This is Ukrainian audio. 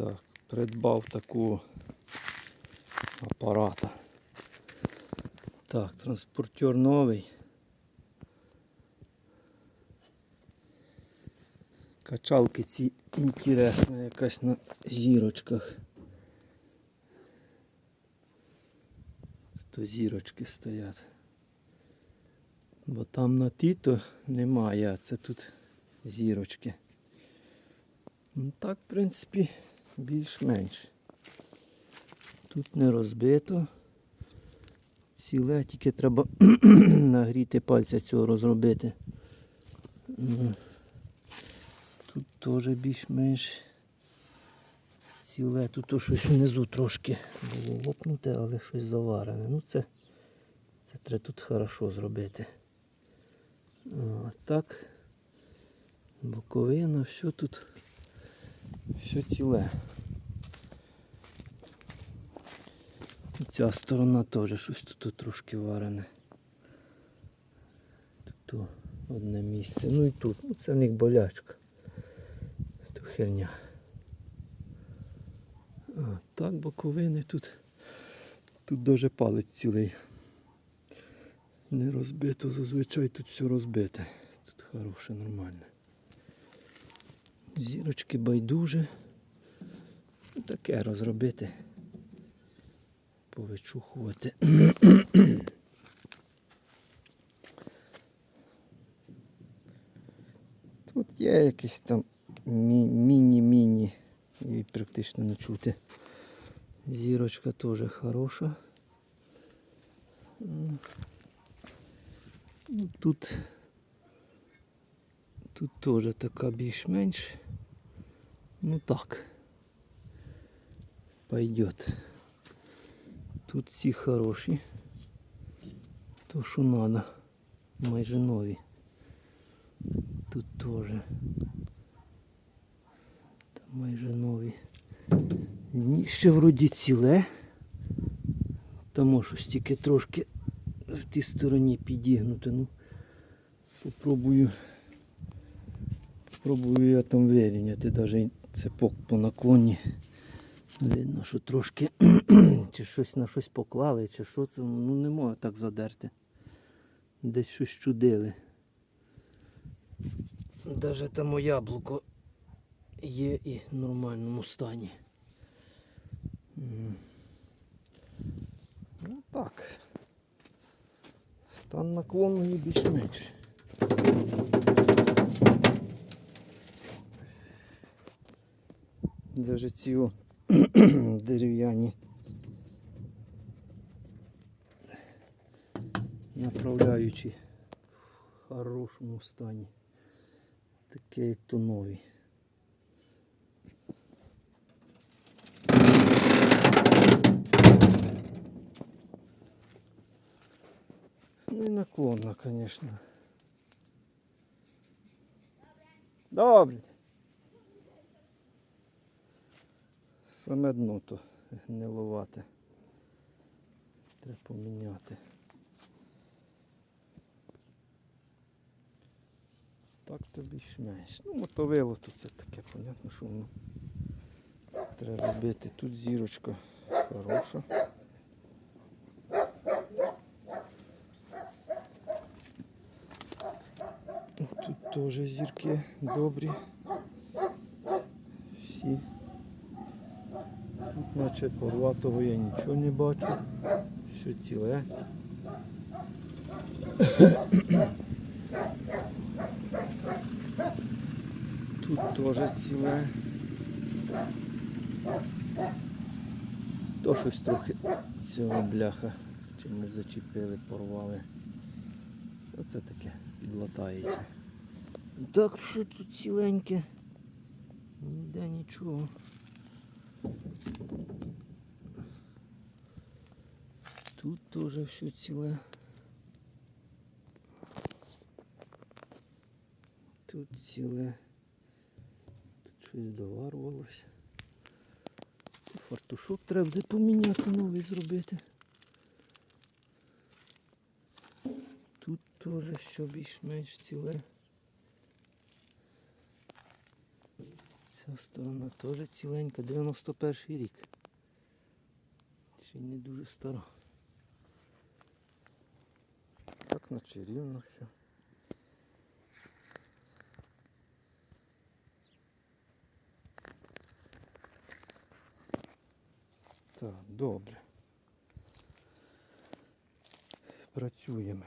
Так, придбав таку апарата. Так, транспортер новий. Качалки ці інтересна якась на зірочках. Тут зірочки стоять. Бо там на тіто немає, це тут зірочки. Ну так, в принципі, більш-менш. Тут не розбито. Ціле, тільки треба нагріти пальця цього розробити. Тут теж більш-менш ціле. Тут то щось внизу трошки було лопнуте, але щось заварене. Ну це, це треба тут хорошо зробити. О, так. Боковина, все тут. Все ціле. І ця сторона теж щось тут трошки варене. Тут одне місце. Ну і тут. Ну це в них болячка. Це херня. А, так, боковини тут. Тут даже палець цілий. Не розбито, зазвичай тут все розбите. Тут хороше, нормальне. Зірочки байдуже. Таке розробити. Повичухувати. Тут є якісь там міні-міні. І практично не чути. Зірочка теж хороша. Ну, тут Тут теж така більш-менш. Ну так. Пойдет. Тут ці хороші. То що надо. Майже нові. Тут теж. Та майже нові. Дніще вроді ціле. Тому щось тільки трошки в тій стороні підігнуте. Ну, попробую. Пробую я там вирівняти, навіть цепок по наклоні. Видно, що трошки чи щось на щось поклали, чи що це, ну не можу так задерти. Десь щось чудили. Навіть там яблуко є і в нормальному стані. Ну так. Стан наклонний більш-менш. Даже ці дерев'яні направляючі в хорошому стані. Таке як то нові. Ну і наклонно, звісно. Добре. Саме дно то гнилувате. Треба поміняти. Так то більш-менш. Ну, мотовило то це таке, понятно, що воно треба робити. Тут зірочка хороша. Тут теж зірки добрі. Всі. Тут наче порватого я нічого не бачу. Все ціле. Тут теж ціле. То щось трохи цього бляха чимось зачепили, порвали. Оце таке підлатається. Так що тут ціленьке. Ніде нічого. Тут теж все ціле. Тут ціле. Тут щось доварвалося. Фартушок треба буде поміняти, новий зробити. Тут теж все більш-менш ціле. Ця сторона теж ціленька, 91 рік. Ще не дуже стара. Так наче рівно все. Так, добре. Працюємо.